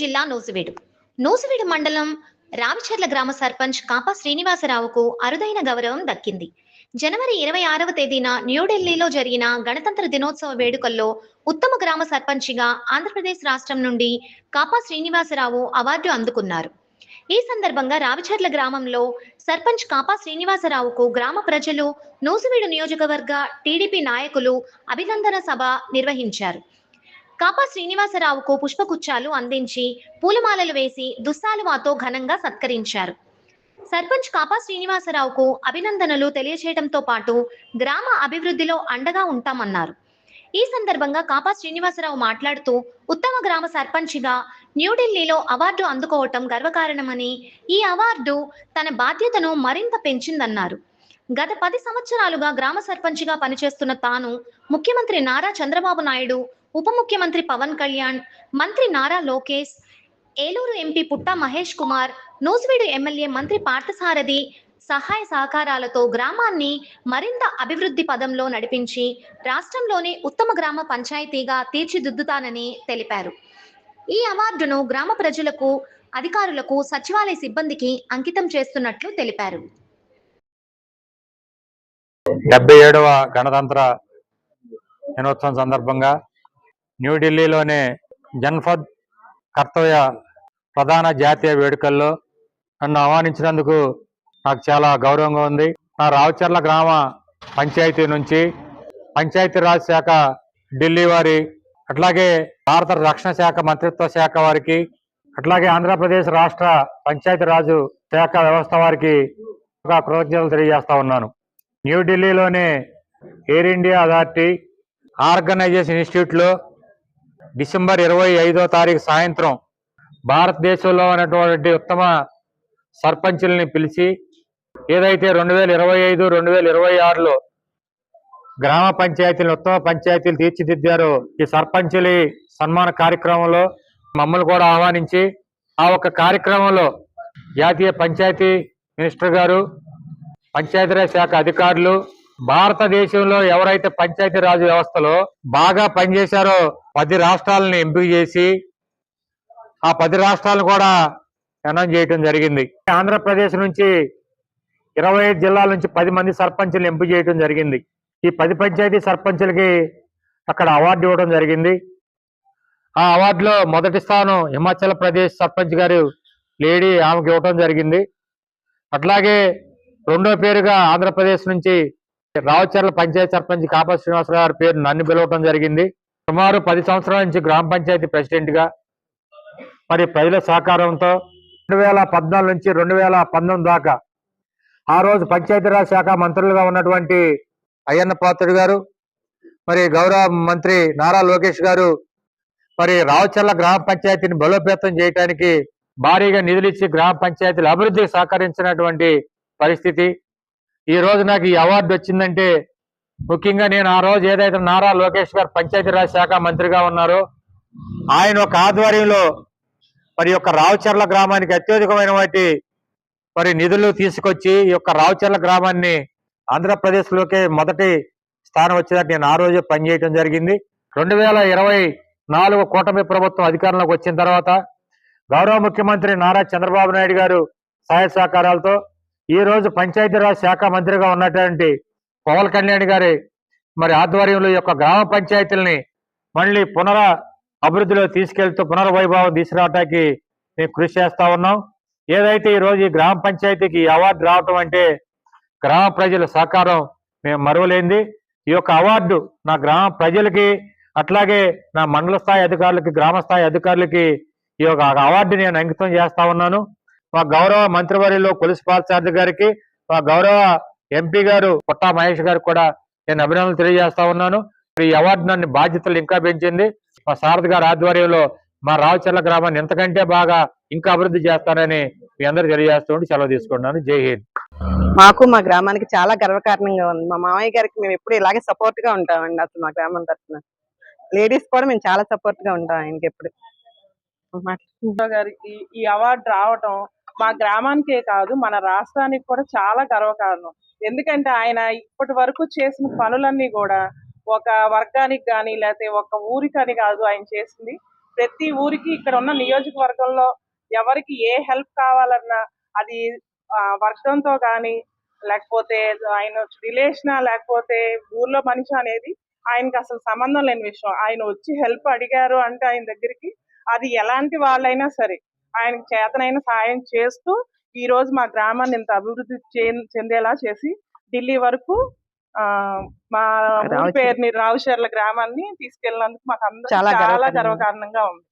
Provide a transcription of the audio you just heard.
జిల్లా నూసివీడు. నూసివీడు మండలం రావిచర్ల గ్రామ సర్పంచ్ కాపా శ్రీనివాసరావుకు అరుదైన గౌరవం దక్కింది. జనవరి ఇరవై ఆరవ తేదీన న్యూఢిల్లీలో జరిగిన గణతంత్ర దినోత్సవ వేడుకల్లో ఉత్తమ గ్రామ సర్పంచిగా ఆంధ్రప్రదేశ్ రాష్ట్రం నుండి కాపా శ్రీనివాసరావు అవార్డు అందుకున్నారు. ఈ సందర్భంగా రావిచర్ల గ్రామంలో సర్పంచ్ కాపా శ్రీనివాసరావుకు గ్రామ ప్రజలు నూసివీడు నియోజకవర్గ టీడీపీ నాయకులు అభినందన సభ నిర్వహించారు. కాపా శ్రీనివాసరావుకు పుష్పగుచ్చాలు అందించి పూలమాలలు వేసి దుస్సాలువాతో ఘనంగా సత్కరించారు. సర్పంచ్ కాపా శ్రీనివాసరావుకు అభినందనలు తెలియచేయడంతో పాటు గ్రామ అభివృద్ధిలో అండగా ఉంటామన్నారు. ఈ సందర్భంగా కాపా శ్రీనివాసరావు మాట్లాడుతూ ఉత్తమ గ్రామ సర్పంచిగా న్యూఢిల్లీలో అవార్డు అందుకోవటం గర్వకారణమని ఈ అవార్డు తన బాధ్యతను మరింత పెంచిందన్నారు. గత పది సంవత్సరాలుగా గ్రామ సర్పంచిగా పనిచేస్తున్న తాను ముఖ్యమంత్రి నారా చంద్రబాబు నాయుడు ఉప ముఖ్యమంత్రి పవన్ కళ్యాణ్ మంత్రి నారా లోకేష్ ఏలూరు ఎంపీ పుట్టా మహేష్ కుమార్ నూజివీడు ఎమ్మెల్యే మంత్రి పార్థసారథి సహాయ సహకారాలతో గ్రామాన్ని మరింత అభివృద్ధి పదంలో నడిపించి రాష్ట్రంలోనే ఉత్తమ గ్రామ పంచాయతీగా తీర్చిదిద్దుతానని తెలిపారు. ఈ అవార్డును గ్రామ ప్రజలకు అధికారులకు సచివాలయ సిబ్బందికి అంకితం చేస్తున్నట్లు తెలిపారు. డెబ్బై ఏడవ గణతంత్ర దినోత్సవం సందర్భంగా న్యూఢిల్లీలోని జన్ఫద్ కర్తవ్య ప్రధాన జాతీయ వేడుకల్లో నన్ను ఆహ్వానించినందుకు నాకు చాలా గౌరవంగా ఉంది. నా రావచర్ల గ్రామ పంచాయతీ నుంచి పంచాయతీరాజ్ శాఖ ఢిల్లీ వారి అట్లాగే భారత రక్షణ శాఖ మంత్రిత్వ శాఖ వారికి అట్లాగే ఆంధ్రప్రదేశ్ రాష్ట్ర పంచాయతీరాజు శాఖ వ్యవస్థ వారికి ఒక కృతజ్ఞతలు తెలియజేస్తా ఉన్నాను. న్యూఢిల్లీలోని ఎయిర్ ఇండియా అథారిటీ ఆర్గనైజేషన్ ఇన్స్టిట్యూట్లో డిసెంబర్ ఇరవై ఐదో తారీఖు సాయంత్రం భారతదేశంలో ఉన్నటువంటి ఉత్తమ సర్పంచుల్ని పిలిచి ఏదైతే రెండు వేల ఇరవై ఐదు రెండు వేల ఇరవై ఆరులో గ్రామ పంచాయతీలు ఉత్తమ పంచాయతీలు తీర్చిదిద్దారో ఈ సర్పంచులి సన్మాన కార్యక్రమంలో మమ్మల్ని కూడా ఆహ్వానించి ఆ ఒక్క కార్యక్రమంలో జాతీయ పంచాయతీ మినిస్టర్ గారు పంచాయతీరాజ్ శాఖ అధికారులు భారతదేశంలో ఎవరైతే పంచాయతీ రాజు వ్యవస్థలో బాగా పనిచేశారో పది రాష్ట్రాలను ఎంపిక చేసి ఆ పది రాష్ట్రాలను కూడా అనౌన్స్ చేయటం జరిగింది. ఆంధ్రప్రదేశ్ నుంచి ఇరవై ఐదు జిల్లాల నుంచి పది మంది సర్పంచులు ఎంపిక చేయడం జరిగింది. ఈ పది పంచాయతీ సర్పంచులకి అక్కడ అవార్డు ఇవ్వడం జరిగింది. ఆ అవార్డులో మొదటి స్థానం హిమాచల్ ప్రదేశ్ సర్పంచ్ గారు లేడీ ఆమెకి ఇవ్వటం జరిగింది. అట్లాగే రెండో పేరుగా ఆంధ్రప్రదేశ్ నుంచి రావచర్ల పంచాయతీ సర్పంచ్ కాపా శ్రీనివాసరావు గారి పేరు నన్ను పిలవటం జరిగింది. సుమారు పది సంవత్సరాల నుంచి గ్రామ పంచాయతీ ప్రెసిడెంట్గా మరి ప్రజల సహకారంతో రెండు వేల పద్నాలుగు నుంచి రెండు వేల పంతొమ్మిది దాకా ఆ రోజు పంచాయతీరాజ్ శాఖ మంత్రులుగా ఉన్నటువంటి అయ్యన్న పాత్రుడు గారు మరి గౌరవ మంత్రి నారా లోకేష్ గారు మరి రావచర్ల గ్రామ పంచాయతీని బలోపేతం చేయడానికి భారీగా నిధులు ఇచ్చి గ్రామ పంచాయతీల అభివృద్ధికి సహకరించినటువంటి పరిస్థితి. ఈ రోజు నాకు ఈ అవార్డు వచ్చిందంటే ముఖ్యంగా నేను ఆ రోజు ఏదైతే నారా లోకేష్ గారు పంచాయతీరాజ్ శాఖ మంత్రిగా ఉన్నారో ఆయన ఒక ఆధ్వర్యంలో మరి యొక్క రావుచర్ల గ్రామానికి అత్యధికమైన వాటి మరి నిధులు తీసుకొచ్చి ఈ యొక్క రావుచర్ల గ్రామాన్ని ఆంధ్రప్రదేశ్లోకే మొదటి స్థానం వచ్చేదాకా నేను ఆ రోజే పనిచేయటం జరిగింది. రెండు వేల ఇరవై నాలుగు కూటమి ప్రభుత్వం అధికారంలోకి వచ్చిన తర్వాత గౌరవ ముఖ్యమంత్రి నారా చంద్రబాబు నాయుడు గారు సహాయ సహకారాలతో ఈ రోజు పంచాయతీరాజ్ శాఖ మంత్రిగా ఉన్నటువంటి పవన్ కళ్యాణ్ గారి మరి ఆధ్వర్యంలో ఈ యొక్క గ్రామ పంచాయతీలని మళ్ళీ పునర అభివృద్ధిలో తీసుకెళ్తూ పునర్వైభవం తీసుకురావటానికి మేము కృషి చేస్తా ఉన్నాం. ఏదైతే ఈరోజు ఈ గ్రామ పంచాయతీకి ఈ అవార్డు రావటం అంటే గ్రామ ప్రజల సహకారం మేము మరువలేంది. ఈ యొక్క అవార్డు నా గ్రామ ప్రజలకి అట్లాగే నా మండల స్థాయి అధికారులకి గ్రామ స్థాయి అధికారులకి ఈ యొక్క అవార్డు నేను అంకితం చేస్తా ఉన్నాను. మా గౌరవ మంత్రివర్యులు కొలిసి పాల్సారథి గారికి మా గౌరవ ఎంపీ గారు పుట్టా మహేష్ గారికి కూడా నేను అభినందనలు తెలియజేస్తా ఉన్నాను. ఈ అవార్డు నన్ను బాధ్యతలు ఇంకా పెంచింది. మా సారథి గారి ఆధ్వర్యంలో మా రావుచర్ల గ్రామాన్ని ఎంతకంటే బాగా ఇంకా అభివృద్ధి చేస్తానని మీ అందరూ తెలియజేస్తూ ఉండి సెలవు తీసుకుంటున్నాను. జై హింద్. మాకు మా గ్రామానికి చాలా గర్వకారణంగా ఉంది. మా మామయ్య గారికి మేము ఎప్పుడు ఇలాగే సపోర్ట్గా ఉంటామండి అసలు మా గ్రామం తరఫున. లేడీస్ కూడా మేము చాలా సపోర్ట్గా ఉంటాం ఆయనకి ఎప్పుడు. గారికి ఈ అవార్డు రావటం మా గ్రామానికే కాదు మన రాష్ట్రానికి కూడా చాలా గర్వకారణం. ఎందుకంటే ఆయన ఇప్పటి వరకు చేసిన పనులన్నీ కూడా ఒక వర్గానికి కానీ లేకపోతే ఒక ఊరికని కాదు ఆయన చేసింది. ప్రతి ఊరికి ఇక్కడ ఉన్న నియోజకవర్గంలో ఎవరికి ఏ హెల్ప్ కావాలన్నా అది వర్గంతో కానీ లేకపోతే ఆయన రిలేషన్ లేకపోతే ఊర్లో మనిషి అనేది ఆయనకి అసలు సంబంధం లేని విషయం. ఆయన వచ్చి హెల్ప్ అడిగారు అంటే ఆయన దగ్గరికి అది ఎలాంటి వాళ్ళైనా సరే ఆయనకి చేతనైన సాయం చేస్తూ ఈ రోజు మా గ్రామాన్ని ఇంత అభివృద్ధి చే- చెందేలా చేసి ఢిల్లీ వరకు ఆ మా. పేరుని రావుచర్ల గ్రామాన్ని తీసుకెళ్ళినందుకు మాకు అందరికీ చాలా చాలా గర్వకారణం. గర్వకారణంగా ఉంది